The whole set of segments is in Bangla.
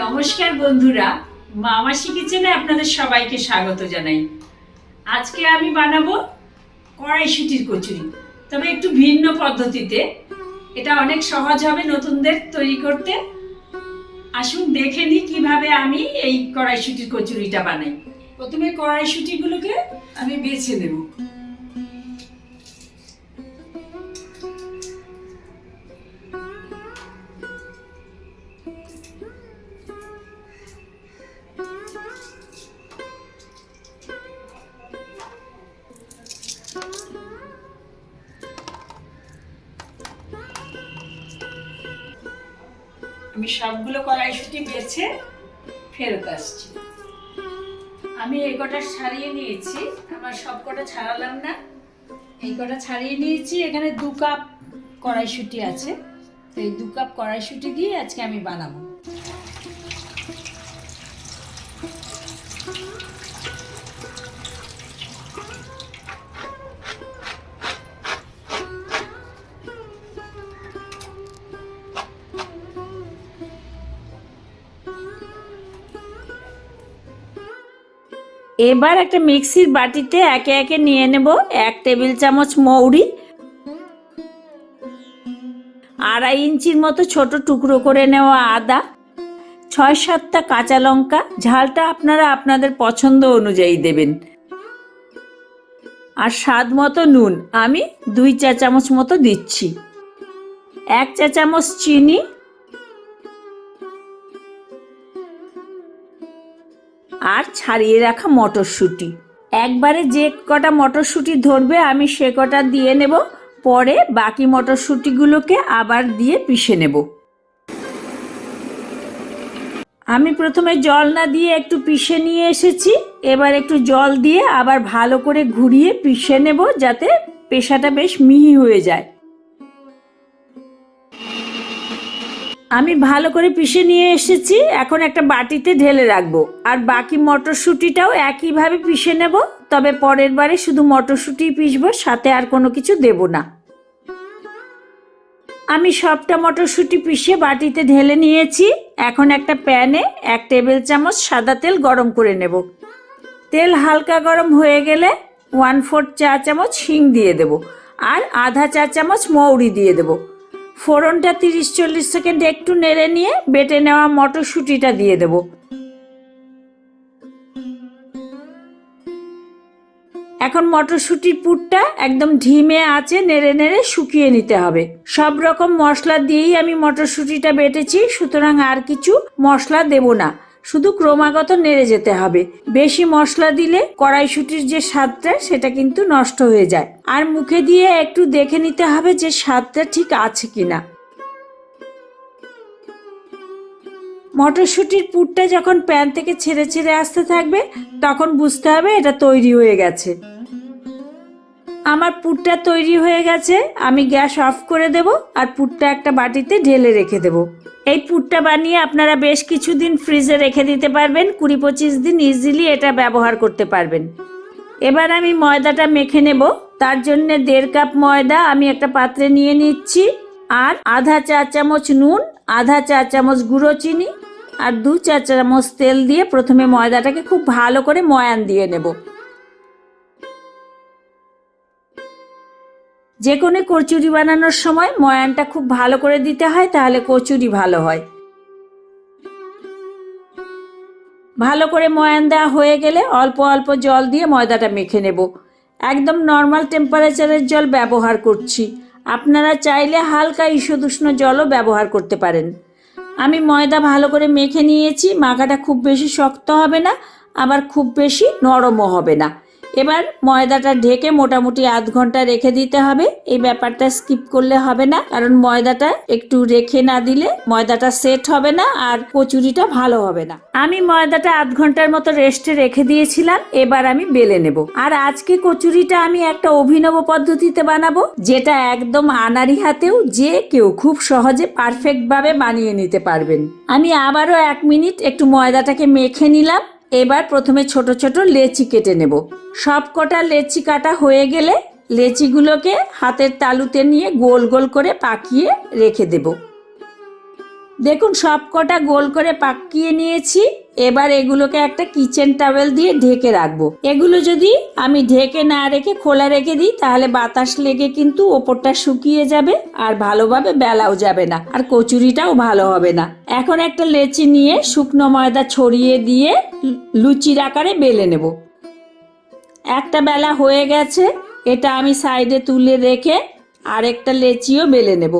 নমস্কার বন্ধুরা মামাসি কিচেনে আপনাদের সবাইকে স্বাগত জানাই। আজকে আমি বানাবো কড়াইশুটির কচুরি, তবে একটু ভিন্ন পদ্ধতিতে। এটা অনেক সহজ হবে নতুনদের তৈরি করতে। আসুন দেখে নিই কীভাবে আমি এই কড়াইশুটির কচুরিটা বানাই। প্রথমে কড়াইশুটিগুলোকে আমি বেছে নেব। আমি সবগুলো কড়াইশুটি বেছে ফেরত আসছি। আমি এই কটা ছাড়িয়ে নিয়েছি, আমার সব কটা ছাড়ালাম না। এই কটা ছাড়িয়ে নিয়েছি, এখানে দু কাপ কড়াইশুটি আছে। তো এই দু কাপ কড়াইশুটি দিয়ে আজকে আমি বানাবো। এবার একটা মিক্সির বাটিতে একে একে নিয়ে নেব এক টেবিল চামচ মৌরি, আড়াই ইঞ্চির মতো ছোট টুকরো করে নেওয়া আদা, ছয় সাতটা কাঁচা লঙ্কা, ঝালটা আপনারা আপনাদের পছন্দ অনুযায়ী দেবেন। আর স্বাদ মতো নুন, আমি দুই চা চামচ মতো দিচ্ছি। এক চা চামচ চিনি আর ছাড়িয়ে রাখা মটরশুঁটি। একবারে যে কটা মটরশুঁটি ধরবে, আমি সে কটা দিয়ে নেব, পরে বাকি মটরশুঁটিগুলোকে আবার দিয়ে পিষে নেব। আমি প্রথমে জল না দিয়ে একটু পিষে নিয়ে এসেছি, এবার একটু জল দিয়ে আবার ভালো করে ঘুরিয়ে পিষে নেব, যাতে পেশাটা বেশ মিহি হয়ে যায়। আমি ভালো করে পিষে নিয়ে এসেছি, এখন একটা বাটিতে ঢেলে রাখব। আর বাকি মটরশুঁটিটাও একইভাবে পিষে নেব, তবে পরের বারে শুধু মটরশুঁটি পিষবো, সাথে আর কোনো কিছু দেব না। আমি সবটা মটরশুঁটি পিষে বাটিতে ঢেলে নিয়েছি, এখন একটা প্যানে এক টেবিল চামচ সাদা তেল গরম করে নেব। তেল হালকা গরম হয়ে গেলে ওয়ান ফোর চা চামচ হিং দিয়ে দেব, আর আধা চা চামচ মৌরি দিয়ে দেবো। ফোড়নটা তিরিশ চল্লিশ সেকেন্ড একটু নেড়ে নিয়ে বেটে নেওয়া মটরশুঁটিটা দিয়ে দেব। এখন মটরশুঁটির পুরটা একদম ঢিমে আছে, নেড়ে নেড়ে শুকিয়ে নিতে হবে। সব রকম মশলা দিয়েই আমি মটরশুঁটিটা বেটেছি, সুতরাং আর কিছু মশলা দেব না। শুধু ক্রমাগত নেড়ে যেতে হবে। বেশি মশলা দিলে কড়াইশুটির যে স্বাদটা, সেটা কিন্তু নষ্ট হয়ে যায়। আর মুখে দিয়ে একটু দেখে নিতে হবে যে স্বাদটা ঠিক আছে কিনা। মটরশুঁটির পুরটা যখন প্যান থেকে ছেড়ে ছেড়ে আসতে থাকবে, তখন বুঝতে হবে এটা তৈরি হয়ে গেছে। আমার পুরটা তৈরি হয়ে গেছে, আমি গ্যাস অফ করে দেব আর পুরটা একটা বাটিতে ঢেলে রেখে দেব। এই পুরটা বানিয়ে আপনারা বেশ কিছুদিন ফ্রিজে রেখে দিতে পারবেন, কুড়ি পঁচিশ দিন ইজিলি এটা ব্যবহার করতে পারবেন। এবার আমি ময়দাটা মেখে নেব, তার জন্য দেড় কাপ ময়দা আমি একটা পাত্রে নিয়ে নিচ্ছি, আর আধা চা চামচ নুন, আধা চা চামচ গুঁড়ো চিনি, আর দু চা চামচ তেল দিয়ে প্রথমে ময়দাটাকে খুব ভালো করে ময়ান দিয়ে নেব। যে কোনো কচুরি বানানোর সময় ময়ানটা খুব ভালো করে দিতে হয়, তাহলে কচুরি ভালো হয়। ভালো করে ময়ান দেওয়া হয়ে গেলে অল্প অল্প জল দিয়ে ময়দাটা মেখে নেব। একদম নর্মাল টেম্পারেচারের জল ব্যবহার করছি। আপনারা চাইলে হালকা ঈষদুষ্ণ জলও ব্যবহার করতে পারেন। আমি ময়দা ভালো করে মেখে নিয়েছি, মাখাটা খুব বেশি শক্ত হবে না, আবার খুব বেশি নরমও হবে না। এবার ময়দাটা ঢেকে মোটামুটি আধ ঘণ্টা রেখে দিতে হবে। এই ব্যাপারটা স্কিপ করলে হবে না, কারণ ময়দাটা একটু রেখে না দিলে ময়দাটা সেট হবে না আর কচুরিটা ভালো হবে না। আমি ময়দাটা আধ ঘণ্টার মতো রেস্টে রেখে দিয়েছিলাম, এবার আমি বেলে নেব। আর আজকে কচুরিটা আমি একটা অভিনব পদ্ধতিতে বানাবো, যেটা একদম আনারি হাতেও যে কেউ খুব সহজে পারফেক্ট ভাবে বানিয়ে নিতে পারবেন। আমি আবারও এক মিনিট একটু ময়দাটাকে মেখে নিলাম। এবার প্রথমে ছোট ছোট লেচি কেটে নেব। সব কটা লেচি কাটা হয়ে গেলে লেচিগুলোকে হাতের তালুতে নিয়ে গোল গোল করে পাকিয়ে রেখে দেব। দেখুন, সব কটা গোল করে পাকিয়ে নিয়েছি। এবার এগুলোকে একটা কিচেন টাওয়েল দিয়ে ঢেকে রাখব। এগুলো যদি আমি ঢেকে না রেখে খোলা রেখে দিই, তাহলে বাতাস লেগে কিন্তু ওপরটা শুকিয়ে যাবে আর ভালোভাবে বেলাও যাবে না আর কচুরিটাও ভালো হবে না। এখন একটা লেচি নিয়ে শুকনো ময়দা ছড়িয়ে দিয়ে লুচির আকারে বেলে নেব। একটা বেলা হয়ে গেছে, এটা আমি সাইডে তুলে রেখে আরেকটা লেচিও বেলে নেব।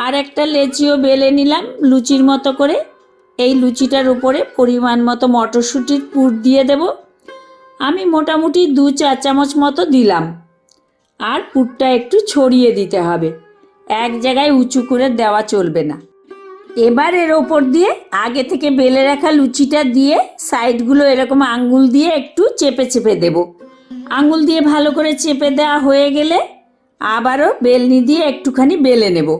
আর একটা লেচিও বেলে নিলাম লুচির মতো করে। এই লুচিটার উপরে পরিমাণ মতো মটরশুঁটির পুর দিয়ে দেব। আমি মোটামুটি দু চা চামচ মতো দিলাম। আর পুরটা একটু ছড়িয়ে দিতে হবে। এক জায়গায় উঁচু করে দেওয়া চলবে না। এবার এর ওপর দিয়ে আগে থেকে বেলে রাখা লুচিটা দিয়ে সাইডগুলো এরকম আঙ্গুল দিয়ে একটু চেপে চেপে দেব। আঙ্গুল দিয়ে ভালো করে চেপে দেওয়া হয়ে গেলে আবারও বেলনি দিয়ে একটুখানি বেলে নেব।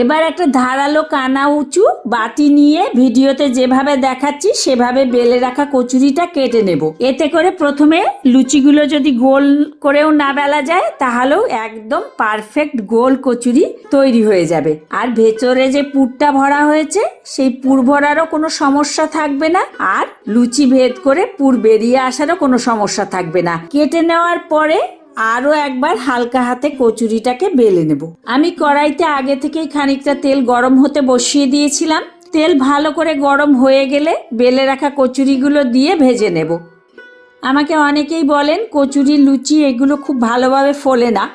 এবার একটা ধারালো কানা উঁচু বাটি নিয়ে ভিডিওতে যেভাবে দেখাচ্ছি, সেভাবে বেলে রাখা কচুরিটা কেটে নেব। এতে করে প্রথমে লুচিগুলো যদি গোল করেও না বেলা যায়, তাহলেও একদম পারফেক্ট গোল কচুরি তৈরি হয়ে যাবে। আর ভেতরে যে পুরটা ভরা হয়েছে, সেই পুর ভরারও কোনো সমস্যা থাকবে না, আর লুচি ভেদ করে পুর বেরিয়ে আসারও কোনো সমস্যা থাকবে না। কেটে নেওয়ার পরে আরও একবার হালকা হাতে কচুরিটাকে বেলে নেব। আমি কড়াইতে আগে থেকেই খানিকটা তেল গরম হতে বসিয়ে দিয়েছিলাম। তেল ভালো করে গরম হয়ে গেলে বেলে রাখা কচুরিগুলো দিয়ে ভেজে নেব। আমাকে অনেকেই বলেন কচুরি লুচি এগুলো খুব ভালোভাবে ফোলে না।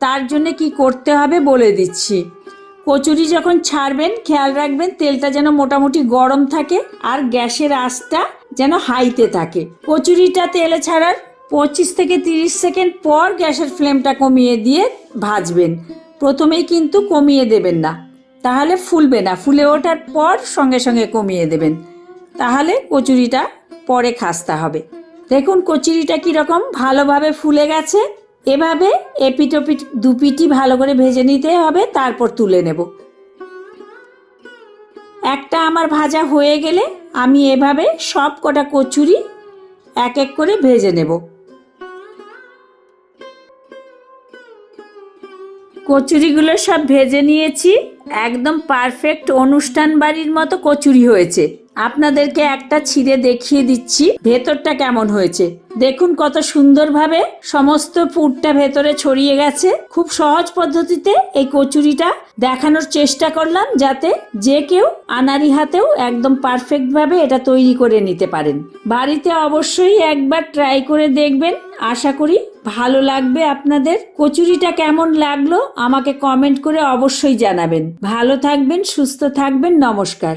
তার জন্য কি করতে হবে বলে দিচ্ছি। কচুরি যখন ছাড়বেন, খেয়াল রাখবেন তেলটা যেন মোটামুটি গরম থাকে আর গ্যাসের আঁচটা যেন হাইতে থাকে। কচুরিটা তেলে ছাড়ার পঁচিশ থেকে তিরিশ সেকেন্ড পর গ্যাসের ফ্লেমটা কমিয়ে দিয়ে ভাজবেন। প্রথমেই কিন্তু কমিয়ে দেবেন না। তাহলে ফুলবে না। ফুলে ওঠার পর সঙ্গে সঙ্গে কমিয়ে দেবেন। তাহলে কচুরিটা পরে খাস্তা হবে। দেখুন কচুরিটা কীরকম ভালোভাবে ফুলে গেছে। এভাবে এপিটোপিট দুপিটি ভালো করে ভেজে নিতে হবে, তারপর তুলে নেব। একটা আমার ভাজা হয়ে গেলে আমি এভাবে সব কটা কচুরি এক এক করে ভেজে নেব। কচুরিগুলো সব ভেজে নিয়েছি। একদম পারফেক্ট অনুষ্ঠান বাড়ির মতো কচুরি হয়েছে। আপনাদেরকে একটা ছিঁড়ে দেখিয়ে দিচ্ছি, ভেতরটা কেমন হয়েছে। দেখুন কত সুন্দরভাবে সমস্ত পুরটা ভেতরে ছড়িয়ে গেছে। খুব সহজ পদ্ধতিতে এই কচুরিটা দেখানোর চেষ্টা করলাম, যাতে যে কেউ আনারি হাতেও একদম পারফেক্টভাবে এটা তৈরি করে নিতে পারেন। বাড়িতে অবশ্যই একবার ট্রাই করে দেখবেন। আশা করি ভালো লাগবে আপনাদের। কচুরিটা কেমন লাগল আমাকে কমেন্ট করে অবশ্যই জানাবেন। ভালো থাকবেন, সুস্থ থাকবেন, নমস্কার।